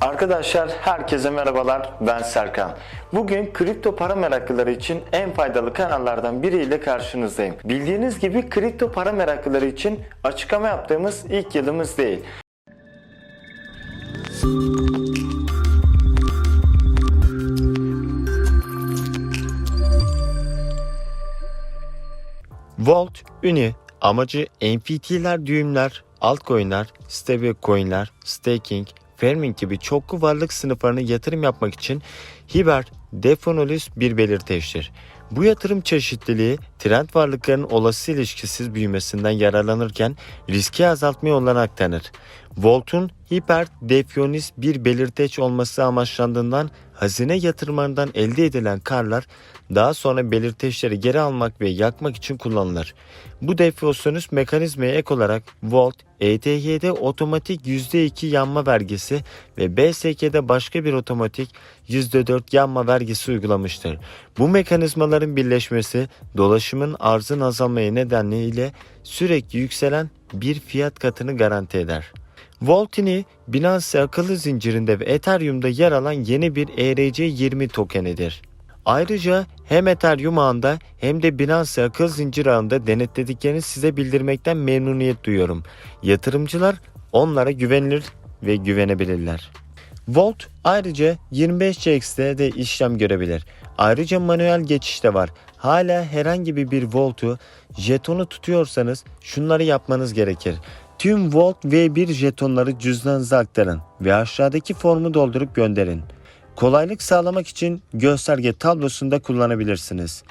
Arkadaşlar herkese merhabalar ben Serkan. Bugün kripto para meraklıları için en faydalı kanallardan biriyle karşınızdayım. Bildiğiniz gibi kripto para meraklıları için açıklama yaptığımız ilk yılımız değil. Volt, Uni, amacı NFT'ler, düğümler, altcoin'ler, stablecoin'ler, staking, farming gibi çoklu varlık sınıflarına yatırım yapmak için hiber, defonolis bir belirteçtir. Bu yatırım çeşitliliği trend varlıkların olası ilişkisiz büyümesinden yararlanırken riski azaltmaya olanak tanır. Volt'un hiper defionis bir belirteç olması amaçlandığından hazine yatırımlarından elde edilen karlar daha sonra belirteçleri geri almak ve yakmak için kullanılır. Bu deflasyonist mekanizmaya ek olarak Volt, ETH'de otomatik %2 yanma vergisi ve BSK'de başka bir otomatik %4 yanma vergisi uygulamıştır. Bu mekanizmaların birleşmesi dolaşımın arzın azalmaya nedeniyle sürekli yükselen bir fiyat katını garanti eder. Voltini, Binance akıllı zincirinde ve Ethereum'da yer alan yeni bir ERC20 tokenidir. Ayrıca hem Ethereum ağında hem de Binance akıl zincir ağında denetlediklerini size bildirmekten memnuniyet duyuyorum. Yatırımcılar onlara güvenilir ve güvenebilirler. Volt ayrıca 25CX'de de işlem görebilir. Ayrıca manuel geçiş de var. Hala herhangi bir Volt'u jetonu tutuyorsanız şunları yapmanız gerekir. Tüm Volt V1 jetonları cüzdanınıza aktarın ve aşağıdaki formu doldurup gönderin. Kolaylık sağlamak için gösterge tablosunda kullanabilirsiniz.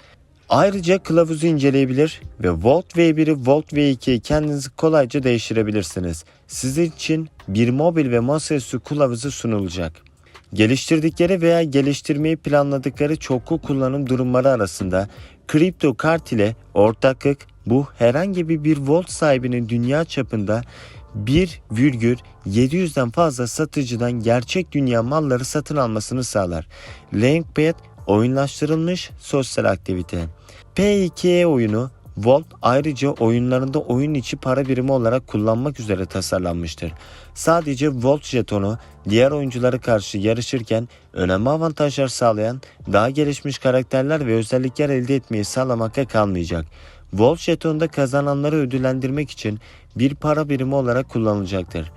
Ayrıca kılavuzu inceleyebilir ve Volt V1'i Volt V2'yi kendiniz kolayca değiştirebilirsiniz. Sizin için bir mobil ve masaüstü kılavuzu sunulacak. Geliştirdikleri veya geliştirmeyi planladıkları çoklu kullanım durumları arasında kripto kart ile ortaklık bu herhangi bir, Volt sahibinin dünya çapında 1,700'den fazla satıcıdan gerçek dünya malları satın almasını sağlar. Launchpad oyunlaştırılmış sosyal aktivite. P2E oyunu Volt ayrıca oyunlarında oyun içi para birimi olarak kullanmak üzere tasarlanmıştır. Sadece Volt jetonu diğer oyunculara karşı yarışırken önemli avantajlar sağlayan daha gelişmiş karakterler ve özellikler elde etmeyi sağlamakta kalmayacak. Volt jetonda kazananları ödüllendirmek için bir para birimi olarak kullanılacaktır.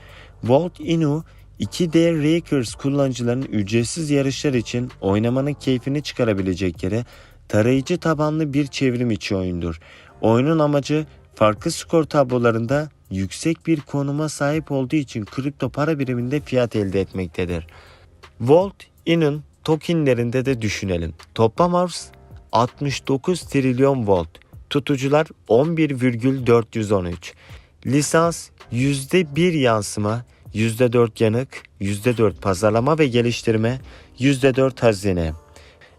Volt Inu 2D Rakers kullanıcıların ücretsiz yarışlar için oynamanın keyfini çıkarabilecekleri tarayıcı tabanlı bir çevrim içi oyundur. Oyunun amacı farklı skor tablolarında yüksek bir konuma sahip olduğu için kripto para biriminde fiyat elde etmektedir. Volt In'in tokenlerinde de düşünelim. Toplam arz 69 trilyon volt. Tutucular 11,413. Lisans %1 yansıma, %4 yanık, %4 pazarlama ve geliştirme, %4 hazine.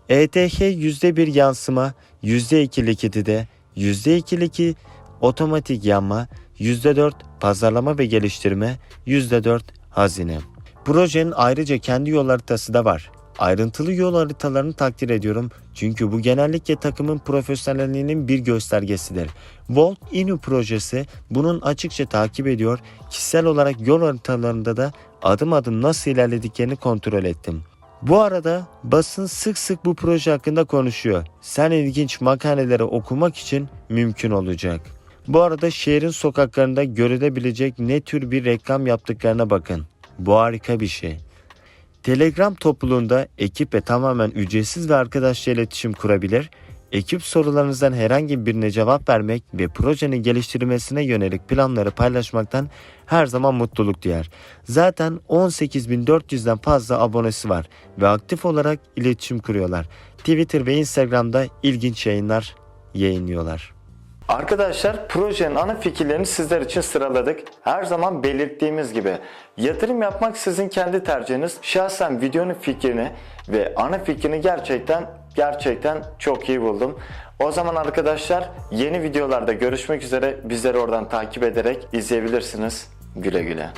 ETH %1 yansıma, %2 likidite, %2 liki otomatik yanma, %4 pazarlama ve geliştirme, %4 hazine. Projenin ayrıca kendi yol haritası da var. Ayrıntılı yol haritalarını takdir ediyorum çünkü bu genellikle takımın profesyonelliğinin bir göstergesidir. Volt Inu projesi bunun açıkça takip ediyor. Kişisel olarak yol haritalarında da adım adım nasıl ilerlediklerini kontrol ettim. Bu arada basın sık sık bu proje hakkında konuşuyor. Sen ilginç makaleleri okumak için mümkün olacak. Bu arada şehrin sokaklarında görülebilecek ne tür bir reklam yaptıklarına bakın. Bu harika bir şey. Telegram topluluğunda ekip ve tamamen ücretsiz ve arkadaşça iletişim kurabilir, ekip sorularınızdan herhangi birine cevap vermek ve projenin geliştirilmesine yönelik planları paylaşmaktan her zaman mutluluk duyar. Zaten 18.400'den fazla abonesi var ve aktif olarak iletişim kuruyorlar. Twitter ve Instagram'da ilginç yayınlar yayınlıyorlar. Arkadaşlar projenin ana fikirlerini sizler için sıraladık. Her zaman belirttiğimiz gibi yatırım yapmak sizin kendi tercihiniz. Şahsen videonun fikrini ve ana fikrini gerçekten gerçekten çok iyi buldum. O zaman arkadaşlar yeni videolarda görüşmek üzere. Bizleri oradan takip ederek izleyebilirsiniz. Güle güle.